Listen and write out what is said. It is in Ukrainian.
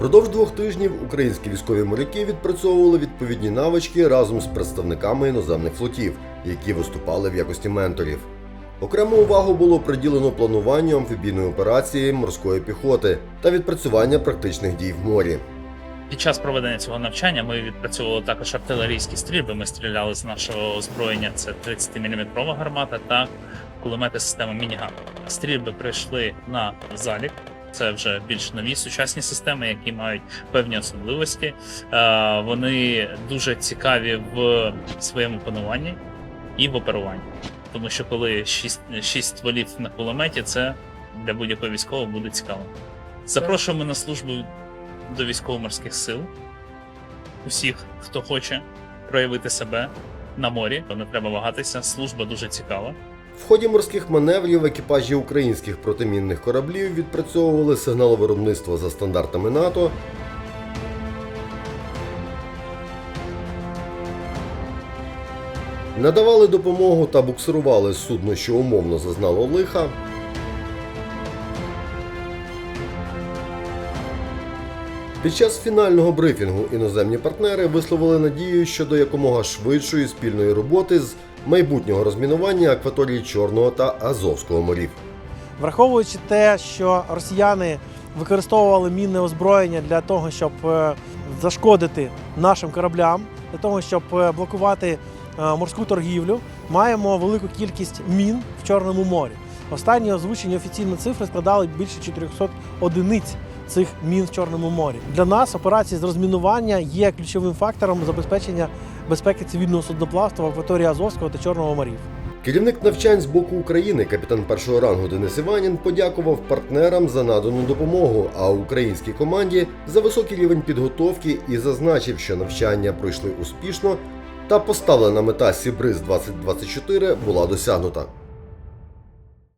Продовж двох тижнів українські військові моряки відпрацьовували відповідні навички разом з представниками іноземних флотів, які виступали в якості менторів. Окрему увагу було приділено плануванню амфібійної операції морської піхоти та відпрацювання практичних дій в морі. Під час проведення цього навчання ми відпрацьовували також артилерійські стрільби. Ми стріляли з нашого озброєння. Це 30-мм гармата та кулемети системи Мініган. Стрільби прийшли на залік. Це вже більш нові сучасні системи, які мають певні особливості. Е, Вони дуже цікаві в своєму пануванні і в оперуванні. Тому що коли 6, 6 стволів на кулеметі, це для будь-якого військового буде цікаво. Запрошуємо на службу до військово-морських сил. Усіх, хто хоче проявити себе на морі, то не треба вагатися. Служба дуже цікава. В ході морських маневрів екіпажі українських протимінних кораблів відпрацьовували сигналовиробництво за стандартами НАТО, надавали допомогу та буксирували судно, що умовно зазнало лиха. Під час фінального брифінгу іноземні партнери висловили надію щодо якомога швидшої спільної роботи з майбутнього розмінування акваторії Чорного та Азовського морів. Враховуючи те, що росіяни використовували мінне озброєння для того, щоб е, зашкодити нашим кораблям, для того, щоб е, блокувати е, морську торгівлю, маємо велику кількість мін в Чорному морі. Останні озвучені офіційні цифри складали більше 400 одиниць цих мін в Чорному морі. Для нас операції з розмінування є ключовим фактором забезпечення безпеки цивільного судноплавства в акваторії Азовського та Чорного морів. Керівник навчань з боку України, капітан першого рангу Денис Іванін, подякував партнерам за надану допомогу, а українській команді за високий рівень підготовки і зазначив, що навчання пройшли успішно та поставлена мета Сібриз 2024 була досягнута.